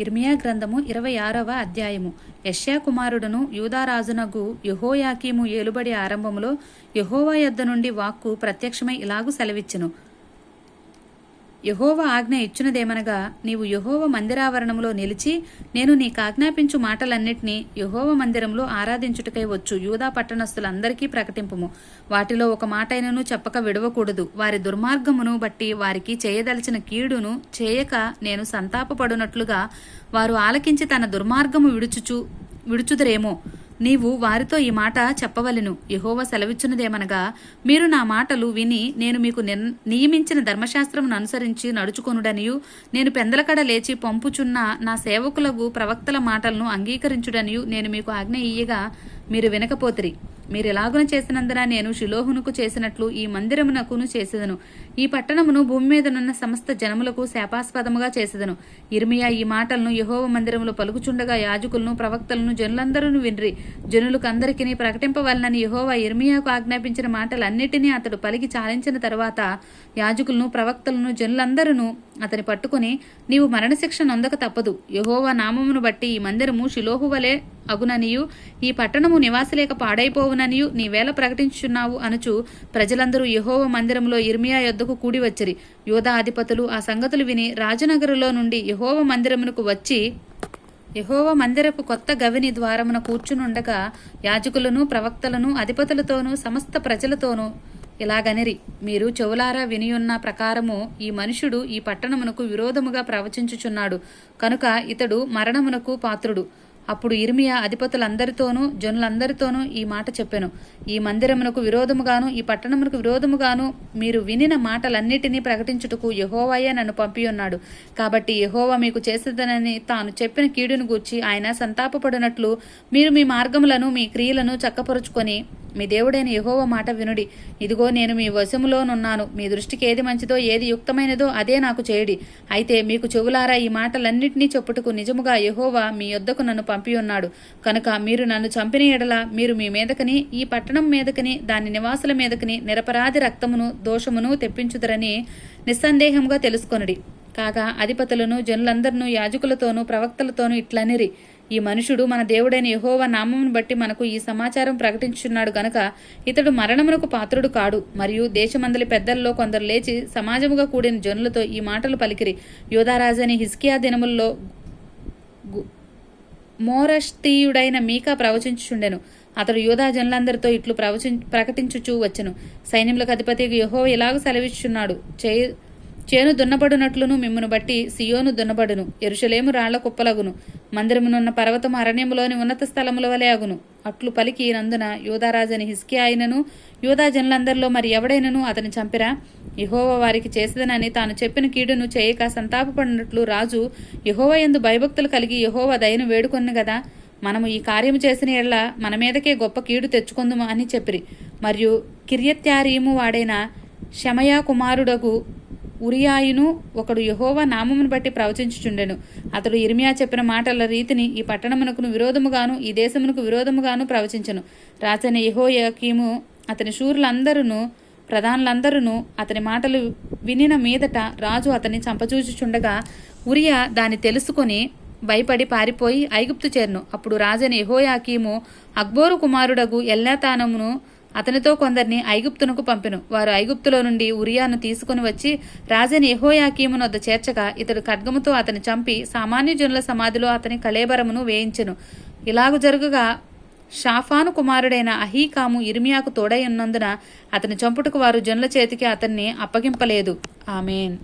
ఇర్మియా గ్రంథము ఇరవై ఆరవ అధ్యాయము. యష్యా కుమారుడును యూదారాజునగు యహోయాకీము ఏలుబడి ఆరంభములో యహోవా యొద్ద నుండి వాక్కు ప్రత్యక్షమై ఇలాగు సెలవిచ్చును. యహోవ ఆజ్ఞ ఇచ్చినదేమనగా నీవు యహోవ మందిరావరణములో నిలిచి నేను నీకు ఆజ్ఞాపించు మాటలన్నిటినీ యహోవ మందిరంలో ఆరాధించుటకై వచ్చు. యూదా పట్టణస్థులందరికీ ప్రకటింపుము. వాటిలో ఒక మాటైనను చెప్పక విడవకూడదు. వారి దుర్మార్గమును బట్టి వారికి చేయదలిచిన కీడును చేయక నేను సంతాపపడునట్లుగా వారు ఆలకించి తన దుర్మార్గము విడుచుచు విడుచుదరేమో. నీవు వారితో ఈ మాట చెప్పవలెను. యహోవ సెలవిచ్చినదేమనగా మీరు నా మాటలు విని నేను మీకు నియమించిన ధర్మశాస్త్రమును అనుసరించి నడుచుకొనుడనియు నేను పెందలకడ లేచి పంపుచున్న నా సేవకులకు ప్రవక్తల మాటలను అంగీకరించుడనియు నేను మీకు ఆజ్ఞ ఇయ్యగా మీరు వినకపోతిరి. మీరు ఎలాగున చేసినందున నేను శిలోహునుకు చేసినట్లు ఈ మందిరమునకును చేసేదను. ఈ పట్టణమును భూమి మీదనున్న సమస్త జనములకు శాపాస్పదముగా చేసేదను. ఇర్మియా ఈ మాటలను యహోవ మందిరములో పలుకుచుండగా యాజకులను ప్రవక్తలను జనులందరూ వినరి. జనులకు అందరికీ ప్రకటింపవలనని యహోవా ఇర్మియాకు ఆజ్ఞాపించిన మాటలన్నిటినీ అతడు పలికి చాలించిన తర్వాత యాజకులను ప్రవక్తలను జనులందరూ అతని పట్టుకుని నీవు మరణశిక్ష నొందక తప్పదు. యహోవా నామమును బట్టి ఈ మందిరము శిలోహు వలె అగుననియు. ఈ పట్టణము నివాసలేక పాడైపోవుననియు నీవేళ ప్రకటించుచున్నావు అనుచు ప్రజలందరూ యహోవ మందిరంలో ఇర్మియా యొద్దకు కూడి వచ్చిరి. యోధా అధిపతులు ఆ సంగతులు విని రాజనగరులో నుండి యహోవ మందిరమునకు వచ్చి యహోవ మందిరపు కొత్త గవిని ద్వారమున కూర్చునుండగా యాజకులను ప్రవక్తలను అధిపతులతోనూ సమస్త ప్రజలతోనూ ఇలాగనిరి. మీరు చెవులారా వినియున్న ప్రకారము ఈ మనుషుడు ఈ పట్టణమునకు విరోధముగా ప్రవచించుచున్నాడు. కనుక ఇతడు మరణమునకు పాత్రుడు. అప్పుడు ఇర్మియా అధిపతులందరితోనూ జనులందరితోనూ ఈ మాట చెప్పెను. ఈ మందిరమునకు విరోధముగాను ఈ పట్టణమునకు విరోధముగాను మీరు వినిన మాటలన్నిటినీ ప్రకటించుటకు యహోవాయే నన్ను పంపియున్నాడు. కాబట్టి యహోవా మీకు చేసేదనని తాను చెప్పిన కీడును గూర్చి ఆయన సంతాపపడినట్లు మీరు మీ మార్గములను మీ క్రియలను చక్కపరుచుకొని మీ దేవుడైన యహోవ మాట వినుడి. ఇదిగో నేను మీ వశములోనున్నాను. మీ దృష్టికి ఏది మంచిదో ఏది యుక్తమైనదో అదే నాకు చేయడి. అయితే మీకు చెవులారా ఈ మాటలన్నింటినీ చెప్పుటకు నిజముగా యహోవా మీ యొద్దకు నన్ను పంపి ఉన్నాడు. కనుక మీరు నన్ను చంపిన ఎడల మీరు మీ మీదకని ఈ పట్టణం మీదకని దాని నివాసుల మీదకని నిరపరాధి రక్తమును దోషమును తెప్పించుదరని నిస్సందేహంగా తెలుసుకొనుడి. కాగా అధిపతులను జనులందరినూ యాజకులతోనూ ప్రవక్తలతోనూ ఇట్లనిరి. ఈ మనుషుడు మన దేవుడైన యహోవ నామమును బట్టి మనకు ఈ సమాచారం ప్రకటించున్నాడు గనక ఇతడు మరణమునకు పాత్రుడు కాడు. మరియు దేశమందలి పెద్దల్లో కొందరు లేచి సమాజముగా కూడిన జనులతో ఈ మాటలు పలికిరి. యోధారాజని హిస్కియా దినముల్లో మోరష్తీయుడైన మీకా ప్రవచించుచుండెను. అతడు యోధా జనులందరితో ఇట్లు ప్రవచి ప్రకటించుచూ వచ్చెను. సైన్యములకు అధిపతి యహోవ ఇలాగ సెలవిచ్చుచున్నాడు. చే చేను దున్నబడునట్లును మిమ్మును బట్టి సియోను దున్నబడును ఎరుషలేము రాళ్ళ కుప్పలగును. మందిరమునున్న పర్వతము అరణ్యములోని ఉన్నత స్థలముల వలె అగును. అట్లు పలికి నందున యూదారాజని హిస్కి అయినను యూదా జనులందరిలో మరి ఎవడైనను అతని చంపిరా? యహోవ వారికి చేసేదనని తాను చెప్పిన కీడును చేయక సంతాపపడినట్లు రాజు యహోవ ఎందు భయభక్తులు కలిగి యహోవ దయను వేడుకొను గదా? మనము ఈ కార్యము చేసిన ఎడల మన మీదకే గొప్ప కీడు తెచ్చుకుందుము అని చెప్పిరి. మరియు కిర్యత్యారీము వాడైన శమయా కుమారుడగు ఉరియాయును ఒకడు యహోవా నామమును బట్టి ప్రవచించుచుండెను. అతడు ఇర్మియా చెప్పిన మాటల రీతిని ఈ పట్టణమునకు విరోధముగాను ఈ దేశమునకు విరోధముగాను ప్రవచించను. రాజైన యెహోయాకీము అతని శూరులందరూ ప్రధానులందరూ అతని మాటలు వినిన మీదట రాజు అతన్ని చంపచూచుచుండగా ఉరియా దాన్ని తెలుసుకొని భయపడి పారిపోయి ఐగుప్తు చేరును. అప్పుడు రాజని యహోయాకీము అక్బోరు కుమారుడగు ఎల్లాతానమును అతనితో కొందరిని ఐగుప్తునకు పంపెను. వారు ఐగుప్తులో నుండి ఉరియాను తీసుకుని వచ్చి రాజని యెహోయాకీమును వద్ద చేర్చగా ఇతడు ఖడ్గముతో అతని చంపి సామాన్య జనుల సమాధిలో అతని కళేబరమును వేయించెను. ఇలాగు జరుగుగా షాఫాను కుమారుడైన అహీకాము ఇర్మియాకు తోడై ఉన్నందున అతని చంపుటకు వారు జనుల చేతికి అతన్ని అప్పగింపలేదు. ఆమెన్.